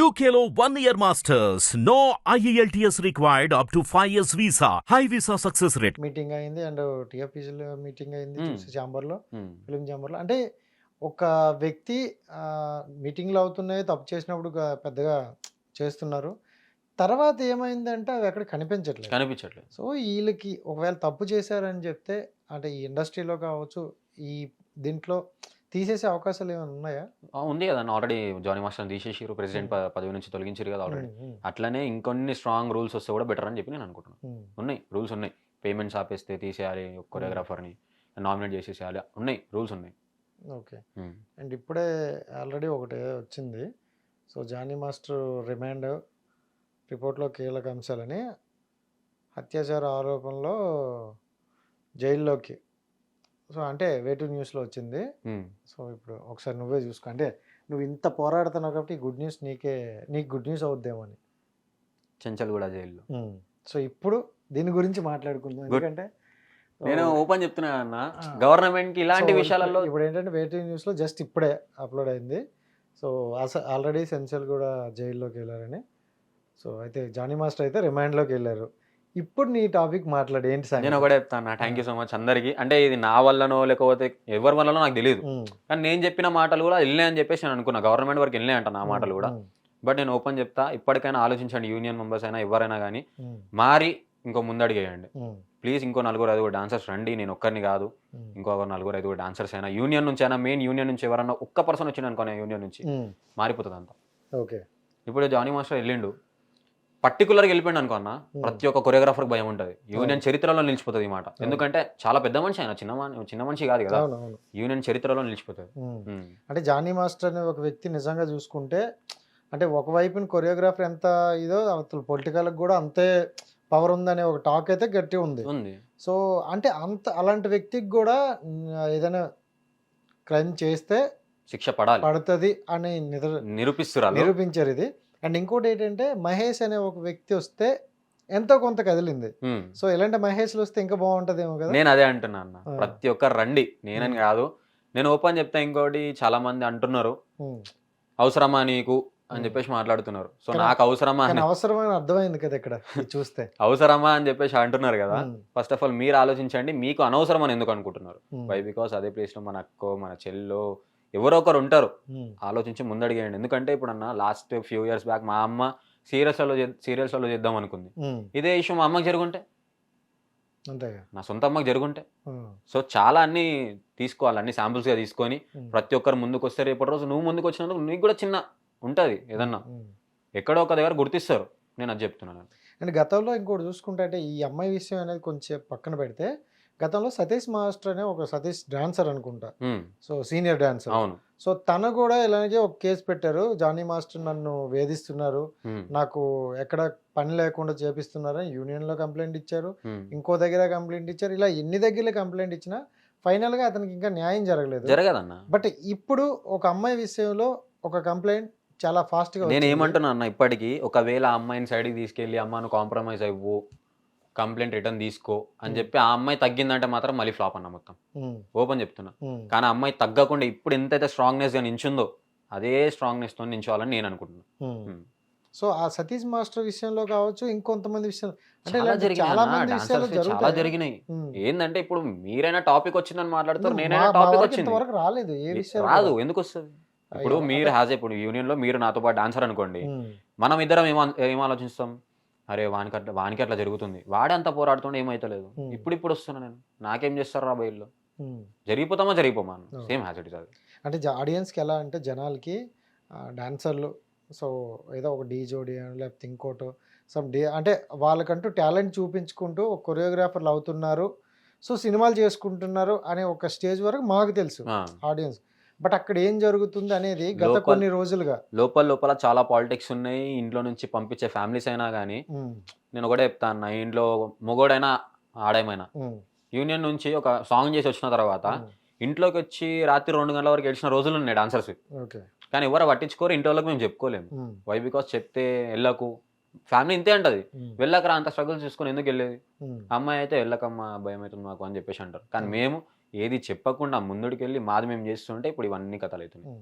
One year masters. No E IELTS required up to 5 years visa. High visa success rate. Meeting అయింది and టీఎఫ్ఈసీలో meeting అయింది um. Film ఛాంబర్లో అంటే ఒక వ్యక్తి మీటింగ్లు అవుతున్నాయి తప్పు చేసినప్పుడు పెద్దగా చేస్తున్నారు తర్వాత ఏమైందంటే అవి అక్కడ కనిపించట్లేదు కనిపించట్లేదు సో వీళ్ళకి ఒకవేళ తప్పు చేశారని చెప్తే అంటే ఈ ఇండస్ట్రీలో కావచ్చు ఈ దీంట్లో తీసేసే అవకాశాలు ఏమైనా ఉన్నాయా? ఉంది కదా. ఆల్రెడీ జానీ మాస్టర్ తీసేసిరు ప్రెసిడెంట్ పదవి నుంచి తొలగించారు కదా ఆల్రెడీ అట్లనే ఇంకొన్ని స్ట్రాంగ్ రూల్స్ వస్తే కూడా బెటర్ అని చెప్పి నేను అనుకుంటున్నాను. ఉన్నాయి. రూల్స్ ఉన్నాయి. పేమెంట్స్ ఆపేస్తే తీసేయాలి కొరియోగ్రాఫర్ని నామినేట్ చేసేసేయాలి. ఉన్నాయి. రూల్స్ ఉన్నాయి. ఓకే. అండ్ ఇప్పుడే ఆల్రెడీ ఒకటి వచ్చింది. సో జానీ మాస్టర్ రిమాండ్ రిపోర్ట్లో కీలక అంశాలని అత్యాచార ఆరోపణలో జైల్లోకి సో అంటే వేటు న్యూస్లో వచ్చింది. సో ఇప్పుడు ఒకసారి నువ్వే చూసుకో. అంటే నువ్వు ఇంత పోరాడుతున్నావు కాబట్టి గుడ్ న్యూస్ నీకే నీకు గుడ్ న్యూస్ అవుద్దేమో అని. చెంచల్ కూడా జైల్లో సో ఇప్పుడు దీని గురించి మాట్లాడుకుందాం. ఎందుకంటే నేను ఓపెన్ చెప్తున్నా అన్న. గవర్నమెంట్కి ఇలాంటి విషయాలలో ఇప్పుడు ఏంటంటే వేటింగ్ న్యూస్లో జస్ట్ ఇప్పుడే అప్లోడ్ అయింది. సో ఆల్రెడీ సెన్సల్ కూడా జైల్లోకి వెళ్ళారని. సో అయితే జానీ మాస్టర్ అయితే రిమాండ్లోకి వెళ్ళారు. ఇప్పుడు నీ టాపిక్ మాట్లాడు ఏంటి? నేను ఒకటే చెప్తాను థ్యాంక్ యూ సో మచ్ అందరికి. అంటే ఇది నా వల్లనో లేకపోతే ఎవరి వల్లనో నాకు తెలియదు కానీ నేను చెప్పిన మాటలు కూడా వెళ్ళినాయి అని చెప్పేసి నేను అనుకున్నా. గవర్నమెంట్ వరకు వెళ్ళినాయి అంట నా మాటలు కూడా. బట్ నేను ఓపెన్ చెప్తా ఇప్పటికైనా ఆలోచించండి యూనియన్ మెంబర్స్ అయినా ఎవరైనా కానీ మారి ఇంకో ముందడుగు వేయండి ఉమ్, ప్లీజ్ ఇంకో నలుగురు ఐదుగురు డాన్సర్స్ రండి నేను ఒక్కరిని కాదు. ఇంకో నలుగురు ఐదుగురు డాన్సర్స్ అయినా యూనియన్ నుంచి అయినా మెయిన్ యూనియన్ నుంచి ఎవరన్నా ఒక్క పర్సన్ అనుకో యూనియన్ నుంచి. మారిపోతుంది అంతా ఓకే. ఇప్పుడు జానీ మాస్టర్ వెళ్ళిండు. పర్టికులర్గా వెళ్ళిపోయింది అనుకో అన్న ప్రతి ఒక్క కొరియోగ్రాఫర్ భయం ఉంటుంది. యూనియన్ చరిత్రలో నిలిచిపోతుంది ఈ మాట. ఎందుకంటే చాలా పెద్ద మనిషి ఆయన చిన్న చిన్న మనిషి కాదు కదా. యూనియన్ చరిత్రలో నిలిచిపోతుంది. అంటే జానీ మాస్టర్ అనే ఒక వ్యక్తి నిజంగా చూసుకుంటే అంటే ఒకవైపున కొరియోగ్రాఫర్ ఎంత ఇదో అసలు పొలిటికల్కి కూడా అంతే పవర్ ఉందనే ఒక టాక్ అయితే గట్టి ఉంది. సో అంటే అంత అలాంటి వ్యక్తికి కూడా ఏదైనా క్రైమ్ చేస్తే శిక్ష పడాలి. పడుతుంది అని నిద్ర నిరూపిస్తున్నారు నిరూపించారు ఇది. అండ్ ఇంకోటి ఏంటంటే మహేష్ అనే ఒక వ్యక్తి వస్తే ఎంతో కొంత కదిలింది. సో ఇలాంటి మహేష్లు వస్తే ఇంకా బాగుంటదేమో కదా? నేను అదే అంటున్నా అన్న. ప్రతి ఒక్కరు రండి. నేనని కాదు. నేను ఓపెన్ చెప్తా ఇంకోటి చాలా మంది అంటున్నారు. అవసరమా నీకు? అని. చెప్పేసి మాట్లాడుతున్నారు. సో నాకు అవసరమా అవసరమైన అర్థమైంది కదా ఇక్కడ చూస్తే. అవసరమా అని చెప్పేసి అంటున్నారు కదా. ఫస్ట్ ఆఫ్ ఆల్ మీరు ఆలోచించండి. మీకు అనవసరం అని ఎందుకు అనుకుంటున్నారు? వై బికాస్ అదే ప్లేస్లో మన అక్కో మన చెల్లో ఎవరో ఒకరు ఉంటారు. ఆలోచించి ముందడిగేయండి. ఎందుకంటే ఇప్పుడు అన్న లాస్ట్ ఫ్యూ ఇయర్స్ బ్యాక్ మా అమ్మ సీరియల్స్లలో సీరియల్స్లలో చేద్దాం అనుకుంది. ఇదే ఇష్యూ మా అమ్మకి జరుగుంటే? నా సొంత అమ్మకి జరుగుంటే? సో చాలా అన్ని తీసుకోవాలి. అన్ని samples గా తీసుకొని ప్రతి ఒక్కరు ముందుకు వస్తే రేపటి రోజు నువ్వు ముందుకు వచ్చినందుకు నీకు కూడా చిన్న ఉంటది ఏదన్నా. ఎక్కడో ఒక దగ్గర గుర్తిస్తారు. నేను అది చెప్తున్నాను. అండ్ గతంలో ఇంకోటి చూసుకుంటే అంటే ఈ అమ్మాయి విషయం అనేది కొంచెం పక్కన పెడితే గతంలో సతీష్ మాస్టర్ అనే ఒక సతీష్ డాన్సర్ అనుకుంటా. So senior dancer. అవును. సో తను కూడా ఇలాగే ఒక కేసు పెట్టారు. జానీ మాస్టర్ నన్ను వేధిస్తున్నారు. నాకు ఎక్కడ పని లేకుండా చేపిస్తున్నారని యూనియన్లో కంప్లైంట్ ఇచ్చారు. ఇంకో దగ్గర కంప్లైంట్ ఇచ్చారు. ఇలా ఎన్ని దగ్గర కంప్లైంట్ ఇచ్చినా ఫైనల్గా అతనికి ఇంకా న్యాయం జరగలేదు. జరగదన్న? బట్ ఇప్పుడు ఒక అమ్మాయి విషయంలో ఒక కంప్లైంట్ చాలా ఫాస్ట్గా నేను ఏమంటున్నా అన్న ఇప్పటికీ ఒకవేళ అమ్మాయిని సైడ్కి తీసుకెళ్ళి అమ్మను కాంప్రమైజ్ అవ్వు. కంప్లైంట్ రిటర్న్ తీసుకో అని చెప్పి ఆ అమ్మాయి తగ్గిందంటే మాత్రం మళ్ళీ ఫ్లాప్ అన్న మొత్తం. ఓపెన్ చెప్తున్నా. కానీ ఆ అమ్మాయి తగ్గకుండా ఇప్పుడు ఎంతైతే స్ట్రాంగ్నెస్గా నించుందో అదే స్ట్రాంగ్నెస్తో నించోవాలని నేను అనుకుంటున్నాను. సో ఆ సతీష్ మాస్టర్ విషయంలో కావచ్చు ఇంకొంతమంది విషయం అంటే చాలా జరిగినాయి చాలా విషయాలు. ఏంటంటే ఇప్పుడు మీరైనా టాపిక్ వచ్చిందని మాట్లాడతారు నేనైనా టాపిక్ వరకు వచ్చింది. ఇంతవరకు రాలేదు ఏ విషయం రాదు ఎందుకు వస్తుంది? ఇప్పుడు మీరు హ్యాజ్ ఇప్పుడు యూనియన్లో మీరు నాతో పాటు డాన్సర్ అనుకోండి. మనం ఇద్దరం ఏం ఆన్- ఏం ఆలోచిస్తాం? అరే వానికి అట్లా వానికి అట్లా జరుగుతుంది. వాడే అంత పోరాడుతుండే ఏమైతలేదు. ఇప్పుడు ఇప్పుడు వస్తున్నా నేను. నాకేం చేస్తారు రా బయల్లో జరిగిపోతామా జరిగిపోమా. సేమ్ ఇస్ అది. అంటే ఆడియన్స్కి ఎలా అంటే జనాలకి డాన్సర్లు సో ఏదో ఒక డీ జోడి లేకపోతే ఇంకోటో సమ్ డే అంటే వాళ్ళకంటూ టాలెంట్ చూపించుకుంటూ ఒక కొరియోగ్రాఫర్లు అవుతున్నారు. సో సినిమాలు చేసుకుంటున్నారు అనే ఒక స్టేజ్ వరకు మాకు తెలుసు. ఆడియన్స్ బట్ అక్కడ ఏం జరుగుతుంది అనేది గత కొన్ని రోజులుగా. లోపల లోపల చాలా పాలిటిక్స్ ఉన్నాయి. ఇంట్లో నుంచి పంపించే ఫ్యామిలీస్ అయినా కానీ నేను ఒకటే చెప్తాను నా ఇంట్లో మొగోడైనా ఆడేమైనా. యూనియన్ నుంచి ఒక సాంగ్ చేసి వచ్చిన తర్వాత ఇంట్లోకి వచ్చి రాత్రి రెండు గంటల వరకు ఏడ్చిన రోజులు ఉన్నాయి డాన్సర్స్. కానీ ఎవరు పట్టించుకోరు ఇంటి వాళ్ళకి మేము చెప్పుకోలేము. వై బికాస్ చెప్తే వెళ్ళకు ఫ్యామిలీ ఇంతే అంటది. ఉమ్, వెళ్ళకరా అంత స్ట్రగుల్ చూసుకొని ఎందుకు వెళ్ళేది? అమ్మాయి అయితే వెళ్ళకమ్మా భయం అవుతుంది మాకు అని చెప్పేసి అంటారు. కానీ మేము ఏది చెప్పకుండా ముందుకు వెళ్ళి మాది మేము చేస్తుంటే ఇప్పుడు ఇవన్నీ కథలు అవుతున్నాయి.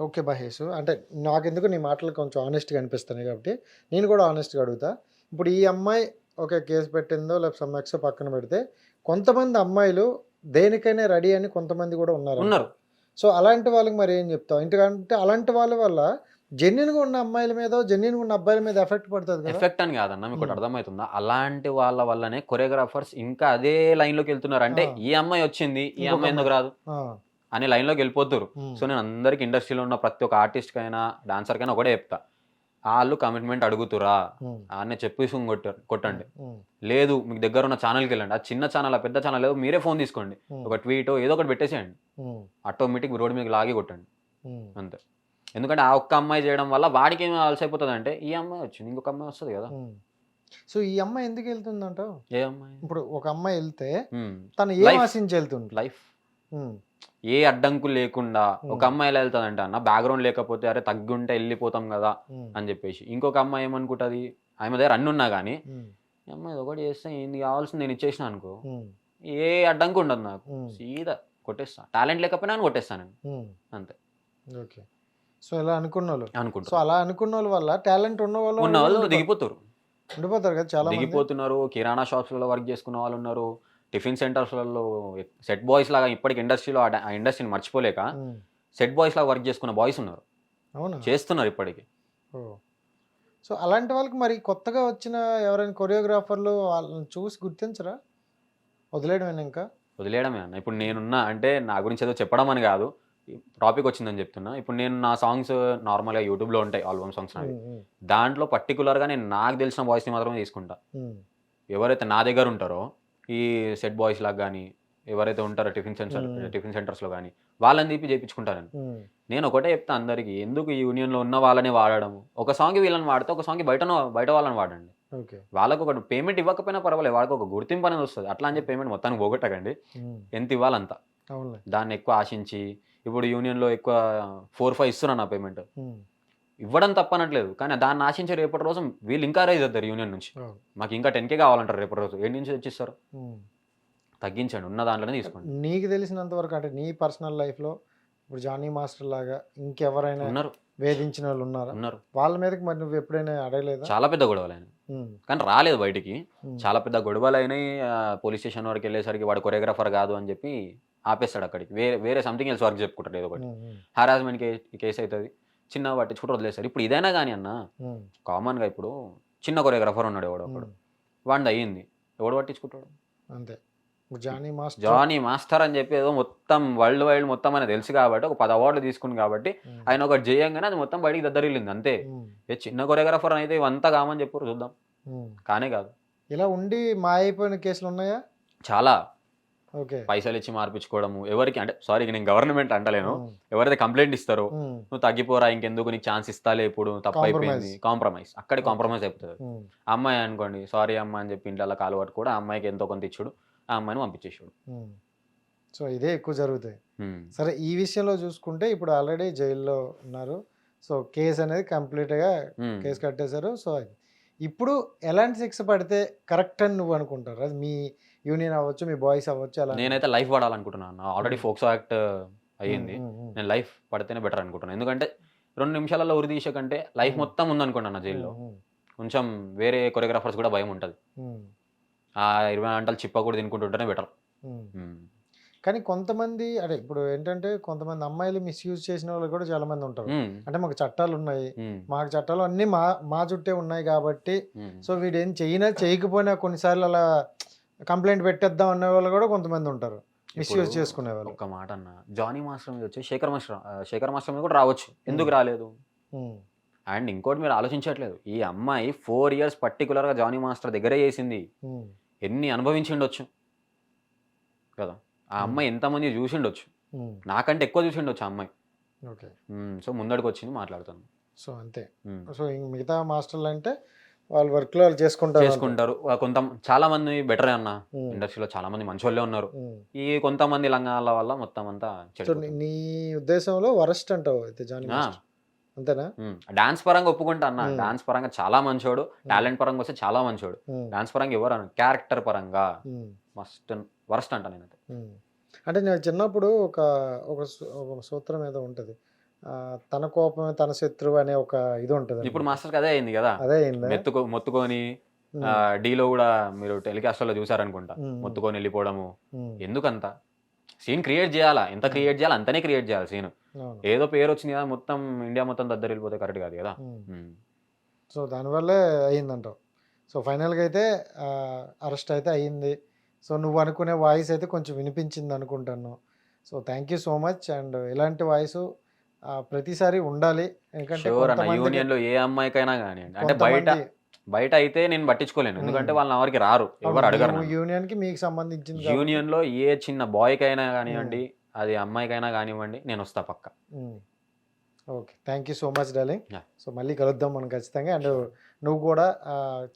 ఓకే మహేష్ అంటే నాకెందుకు నీ మాటలు కొంచెం ఆనెస్ట్గా అనిపిస్తున్నాయి కాబట్టి నేను కూడా ఆనెస్ట్గా అడుగుతా. ఇప్పుడు ఈ అమ్మాయి ఓకే కేసు పెట్టిందో లేకపోతే సమ్మెక్స్ పక్కన పెడితే కొంతమంది అమ్మాయిలు దేనికైనా రెడీ అని కొంతమంది కూడా ఉన్నారు. ఉన్నారు. సో అలాంటి వాళ్ళకి మరి ఏం చెప్తావు? ఎందుకంటే అలాంటి వాళ్ళ వల్ల జెన్యున్గా ఉన్న అమ్మాయిల మీద జెన్యున్గా ఉన్న అబ్బాయిల మీద ఎఫెక్ట్ పడుతుంది ఎఫెక్ట్ అని కాదన్న మీకు Hmm. అర్థమవుతుందా? అలాంటి వాళ్ళ వల్లనే కొరియోగ్రాఫర్స్ ఇంకా అదే లైన్లోకి వెళ్తున్నారు. అంటే. ఈ అమ్మాయి వచ్చింది ఈ అమ్మాయి ఎందుకు రాదు? అనే లైన్లోకి వెళ్ళిపోతారు ఉమ్, సో నేను అందరికి ఇండస్ట్రీలో ఉన్న ప్రతి ఒక్క ఆర్టిస్ట్ కైనా డాన్సర్ కైనా ఒకటే చెప్తా. వాళ్ళు కమిట్మెంట్ అడుగుతురా ఉమ్, అని చెప్పేసి కొట్ట కొట్టండి. లేదు మీకు దగ్గర ఉన్న ఛానల్కి వెళ్ళండి. ఆ చిన్న ఛానల్ ఆ పెద్ద ఛానల్ లేదు మీరే ఫోన్ తీసుకోండి. ఒక ట్వీట్ ఏదో ఒకటి పెట్టేసేయండి. ఆటోమేటిక్ రోడ్ మీకు లాగి కొట్టండి. అంతే. ఎందుకంటే ఆ ఒక్క అమ్మాయి చేయడం వల్ల వాడికి ఏమి అలసి అయిపోతుంది అంటే ఈ అమ్మాయి వచ్చింది ఇంకొక అమ్మాయి వస్తుంది కదా. సో ఈ అమ్మాయి ఎందుకు వెళ్తుందంటావు ఏ అమ్మాయి? ఇప్పుడు ఒక అమ్మాయి వెళ్తే తను ఏం. ఆశించి వెళ్తుంది లైఫ్ ఏ అడ్డంకు లేకుండా ఒక. అమ్మాయి ఎలా వెళ్తుందంటే అన్న బ్యాక్గ్రౌండ్ లేకపోతే అరే తగ్గుంటే వెళ్ళిపోతాం కదా అని చెప్పేసి. ఇంకొక అమ్మాయి ఏమనుకుంటుంది? ఆమె దగ్గర అన్ని ఉన్నా కానీ అమ్మాయి ఒకటి చేస్తే ఏంది? కావాల్సింది నేను ఇచ్చేసిన అనుకో. ఏ అడ్డంకు ఉండదు నాకు. సీదా కొట్టేస్తా. టాలెంట్ లేకపోయినా కొట్టేస్తాను. అంతే. ఓకే. సో ఇలా అనుకున్న వాళ్ళు సో అలా అనుకున్న వాళ్ళ వల్ల టాలెంట్ ఉన్న వాళ్ళు ఉన్న వాళ్ళు దిగిపోతారు. ఉండిపోతారు కదా చాలా దిగిపోతున్నారు కిరాణా షాప్స్లలో వర్క్ చేసుకున్న వాళ్ళు ఉన్నారు టిఫిన్ సెంటర్స్లలో సెట్ బాయ్స్ లాగా ఇప్పటికి ఇండస్ట్రీలో ఆ ఇండస్ట్రీని మర్చిపోలేక సెట్ బాయ్స్ లాగా వర్క్ చేసుకున్న బాయ్స్ ఉన్నారు. అవునా? చేస్తున్నారు ఇప్పటికి. సో అలాంటి వాళ్ళకి మరి కొత్తగా వచ్చిన ఎవరైనా కొరియోగ్రాఫర్లు వాళ్ళని చూసి గుర్తించరా? వదిలేయడం ఇంకా? వదిలేయడమే అన్న. ఇప్పుడు నేనున్నా అంటే నా గురించి ఏదో చెప్పడం అని కాదు. టాపిక్ వచ్చిందని చెప్తున్నా. ఇప్పుడు నేను నా సాంగ్స్ నార్మల్గా యూట్యూబ్లో ఉంటాయి ఆల్బమ్ సాంగ్స్ నావి. ఉమ్, దాంట్లో పర్టికులర్గా నేను నాకు తెలిసిన వాయిస్ని మాత్రమే తీసుకుంటా. ఎవరైతే నా దగ్గర ఉంటారో ఈ సెట్ బాయ్స్ లాగా కానీ ఎవరైతే ఉంటారో టిఫిన్ సెంటర్. టిఫిన్ సెంటర్స్లో కానీ వాళ్ళని తీపి చేయించుకుంటాను ఉమ్, నేను ఒకటే చెప్తా అందరికి ఎందుకు ఈ యూనియన్లో ఉన్న వాళ్ళని వాడడం ఒక సాంగ్ వీళ్ళని వాడితే ఒక సాంగ్ బయట బయట వాళ్ళని వాడండి. వాళ్ళకు ఒక పేమెంట్ ఇవ్వకపోయినా పర్వాలేదు వాళ్ళకి ఒక గుర్తింపు అనేది వస్తుంది. అట్లా అని చెప్పి పేమెంట్ మొత్తానికి పోగొట్టకండి. ఎంత ఇవ్వాలంత. దాన్ని ఎక్కువ ఆశించి ఇప్పుడు యూనియన్లో ఎక్కువ ఫోర్ ఫైవ్ ఇస్తున్నాను నా పేమెంట్ ఇవ్వడం తప్పనట్లేదు. కానీ దాన్ని ఆశించే రేపటి రోజు వీళ్ళు ఇంకా రైజ్ అవుతారు యూనియన్ నుంచి. మాకు ఇంకా టెన్ కే కావాలంటారు రేపటి రోజు. ఏడు నుంచి తెచ్చిస్తారు. తగ్గించండి. ఉన్న దాంట్లోనే తీసుకోండి. నీకు తెలిసినంత వరకు అంటే నీ పర్సనల్ లైఫ్లో ఇప్పుడు జానీ మాస్టర్ లాగా ఇంకెవరైనా ఉన్నారు. వేధించిన వాళ్ళు ఉన్నారా? ఉన్నారు. వాళ్ళ మీదకి మరి నువ్వు ఎప్పుడైనా అడగలేదా? చాలా పెద్ద గొడవలు కానీ రాలేదు బయటికి. చాలా పెద్ద గొడవలు అయినాయి. పోలీస్ స్టేషన్ వరకు వెళ్ళేసరికి వాడు కొరియోగ్రాఫర్ కాదు అని చెప్పి ఆపేస్తాడు అక్కడికి. వేరే వేరే సంథింగ్ ఎల్స్ వర్క్ చెప్పుకుంటాడు ఏదో ఒకటి. హారాస్మెంట్ కేసు అవుతుంది. చిన్న పట్టించుకుంటూ వదిలేస్తారు. ఇప్పుడు ఇదైనా కానీ అన్న కామన్గా ఇప్పుడు చిన్న కొరియోగ్రాఫర్ ఉన్నాడు ఎవడో ఒకడు. వాడిది అయ్యింది. ఎవడు పట్టించుకుంటాడు? అంతే. జానీ మాస్టర్ జానీ మాస్టర్ అని చెప్పి ఏదో మొత్తం వరల్డ్ వైడ్ మొత్తం అని తెలుసు కాబట్టి ఒక పది అవార్డులు తీసుకుంది కాబట్టి ఆయన ఒకటి చేయంగానే అది మొత్తం బయటికి దద్దరిల్లింది అంతే. ఏ చిన్న కొరియోగ్రాఫర్ అయితే ఇవంతా కామని చెప్పారు చూద్దాం. కానే కాదు. ఇలా ఉండి మా అయిపోయిన కేసులు ఉన్నాయా? చాలా. పైసలు ఇచ్చి మార్పించుకోవడము ఎవరికి అంటే సారీ నేను గవర్నమెంట్ అంటలేను. ఎవరైతే కంప్లైంట్ ఇస్తారో నువ్వు తగ్గిపోరా ఇంకెందుకు నీకు ఛాన్స్ ఇస్తాలే ఇప్పుడు తప్పు అయిపోయింది. కాంప్రమైజ్ అక్కడి కాంప్రమైజ్ అయిపోతుంది. అమ్మాయి అనుకోండి సారీ అమ్మ అని చెప్పి ఇంట్లో కాలు పట్టు కూడా ఆ అమ్మాయికి ఎంతో కొంత ఇచ్చుడు ఆ అమ్మాయిని పంపించేసాడు. సో ఇదే ఎక్కువ జరుగుతాయి. సరే ఈ విషయంలో చూసుకుంటే ఇప్పుడు ఆల్రెడీ జైల్లో ఉన్నారు. సో కేసు అనేది కంప్లీట్గా కేసు కట్టేశారు. సో. ఇప్పుడు ఎలాంటి శిక్ష పడితే కరెక్ట్ అని నువ్వు అనుకుంటారు అది మీ యూనియన్ అవ్వచ్చు మీ బాయ్స్ అవ్వచ్చు అలా నేనైతే లైఫ్ పడాలనుకుంటున్నాను ఆల్రెడీ ఫోక్సో యాక్ట్ అయ్యింది. ఉమ్, ఉమ్, నేను లైఫ్ పడితేనే బెటర్ అనుకుంటున్నాను ఎందుకంటే రెండు నిమిషాలలో ఉరి తీసే కంటే లైఫ్ Hmm. మొత్తం ఉందనుకుంటాను నా జైల్లో. కొంచెం వేరే కొరియోగ్రాఫర్స్ కూడా భయం ఉంటుంది. ఆ ఇరవై గంటలు చిప్ప కూడా తినుకుంటుంటేనే బెటర్. కానీ కొంతమంది అంటే ఇప్పుడు ఏంటంటే కొంతమంది అమ్మాయిలు మిస్యూజ్ చేసిన వాళ్ళు కూడా చాలా మంది ఉంటారు అంటే మాకు చట్టాలు ఉన్నాయి. మాకు చట్టాలు అన్నీ మా మా చుట్టే ఉన్నాయి కాబట్టి సో వీడు ఏం చెయ్యినా చేయకపోయినా కొన్నిసార్లు అలా కంప్లైంట్ పెట్టేద్దాం అనే వాళ్ళు కూడా కొంతమంది ఉంటారు. మిస్యూజ్ చేసుకునే వాళ్ళు. ఒక్క మాట అన్న జానీ మాస్టర్ మీద వచ్చి శేఖర్ మాస్టర్ శేఖర్ మాస్టర్ మీద కూడా రావచ్చు. ఎందుకు రాలేదు? అండ్ ఇంకోటి మీరు ఆలోచించట్లేదు ఈ అమ్మాయి ఫోర్ ఇయర్స్ పర్టికులర్గా జానీ మాస్టర్ దగ్గరే చేసింది. ఎన్ని అనుభవించిండొచ్చు? కదా ఆ. అమ్మాయి ఎంతమంది చూసిండొచ్చు? నాకంటే ఎక్కువ చూసిండొచ్చు ఆ అమ్మాయి. ఓకే. సో ముందడికి వచ్చింది మాట్లాడుతాను. సో అంతే. సో మిగతా మాస్టర్లు అంటే వాళ్ళ వర్క్లో వాళ్ళు చేసుకుంటారు చేసుకుంటారు. కొంత చాలా మంది బెటరే అన్న. ఇండస్ట్రీలో చాలా మంది మంచోళ్ళే ఉన్నారు. ఉమ్. ఈ కొంతమంది లంగాల వల్ల మొత్తం అంతా నీ- ఉద్దేశంలో వరస్ట్ అంటావు అయితే జానీ అంతేనా? డాన్స్ పరంగా ఒప్పుకుంటా అన్న. డాన్స్ పరంగా చాలా మంచోడు. టాలెంట్ పరంగా వస్తే చాలా మంచోడు. డాన్స్ పరంగా ఎవరు క్యారెక్టర్ పరంగా మస్ట్ వరస్ట్ అంట నేనైతే. అంటే నేను చిన్నప్పుడు ఒక ఒక సూత్రం ఏదో ఉంటుంది. తన కోపమే తన శత్రువు అనే ఒక ఇది ఉంటుంది ఇప్పుడు మాస్టర్ అదే అయింది కదా? అదే అయిందా? మెత్తుకో మొత్తుకొని డీలో కూడా మీరు టెలికాస్ట్లో చూసారనుకుంటా మొత్తుకొని వెళ్ళిపోవడము. ఎందుకంత? సీన్ క్రియేట్ చేయాలా? ఎంత క్రియేట్ చేయాలి అంతనే క్రియేట్ చేయాలి సీన్. ఏదో పేరు వచ్చింది కదా మొత్తం ఇండియా మొత్తం దద్దరు వెళ్ళిపోతే కరెక్ట్ కాదు కదా. సో దానివల్లే అయ్యిందంటావు సో ఫైనల్గా అయితే అరెస్ట్ అయితే అయ్యింది సో నువ్వు అనుకునే వాయిస్ అయితే కొంచెం వినిపించింది అనుకుంటాను so thank you so much and ఇలాంటి వాయిస్ ప్రతిసారి ఉండాలి. ఎందుకంటే యూనియన్లో ఏ అమ్మాయికైనా కానివ్వండి అంటే బయట బయట అయితే నేను పట్టించుకోలేను. ఎందుకంటే. వాళ్ళని ఎవరికి రారు ఎవరు అడగరు. యూనియన్కి మీకు కాబట్టి- యూనియన్లో ఏ చిన్న బాయ్ కైనా కానివ్వండి అది అమ్మాయికైనా కానివ్వండి నేను వస్తా పక్క. Okay thank you so much darling. So మళ్ళీ కలుద్దాం మనం ఖచ్చితంగా. అండ్ నువ్వు కూడా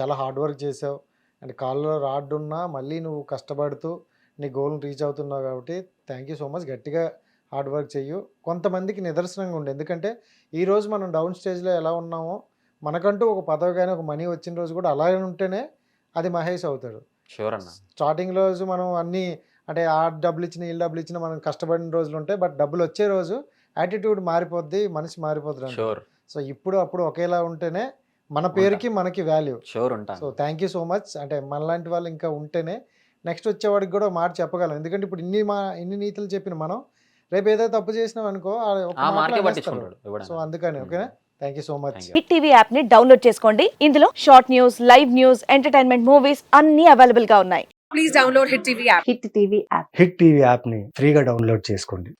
చాలా హార్డ్ వర్క్ చేసావు. అండ్ కాల్లో రాడ్ ఉన్నా మళ్ళీ నువ్వు కష్టపడుతూ నీ గోల్ని రీచ్ అవుతున్నావు కాబట్టి థ్యాంక్ యూ సో మచ్ గట్టిగా హార్డ్ వర్క్ చెయ్యు. కొంతమందికి నిదర్శనంగా ఉండే. ఎందుకంటే ఈ రోజు మనం డౌన్ స్టేజ్లో ఎలా ఉన్నామో మనకంటూ ఒక పదవి కానీ ఒక మనీ వచ్చిన రోజు కూడా అలాగే ఉంటేనే అది మహేష్ అవుతాడు. షూర్ అన్న. స్టార్టింగ్ రోజు మనం అన్ని అంటే ఆ డబ్బులు ఇచ్చిన ఈ డబ్బులు ఇచ్చిన మనం కష్టపడిన రోజులు ఉంటాయి. బట్ డబ్బులు వచ్చే రోజు యాటిట్యూడ్ మారిపోద్ది మనిషి మారిపోతుంది షూర్ సో ఇప్పుడు అప్పుడు ఒకేలా ఉంటేనే మన పేరుకి మనకి వాల్యూ షూర్ సో ఉంటాను థ్యాంక్ యూ సో మచ్ అంటే మనలాంటి వాళ్ళు ఇంకా ఉంటేనే నెక్స్ట్ వచ్చేవాడికి కూడా మాట చెప్పగలం. ఎందుకంటే ఇప్పుడు ఇన్ని మా ఇన్ని నీతులు చెప్పిన మనం రేపు ఏదో తప్పు చేసినాం అనుకో సో. అందుకని ఉమ్. ఓకేనా thank you so much. Hit TV యాప్ని డౌన్లోడ్ చేసుకోండి ఇందులో short news live news entertainment movies అన్ని అవైలబుల్గా ఉన్నాయి please download Hit TV app. Hit TV app hit TV యాప్ని ఫ్రీగా డౌన్లోడ్ చేసుకోండి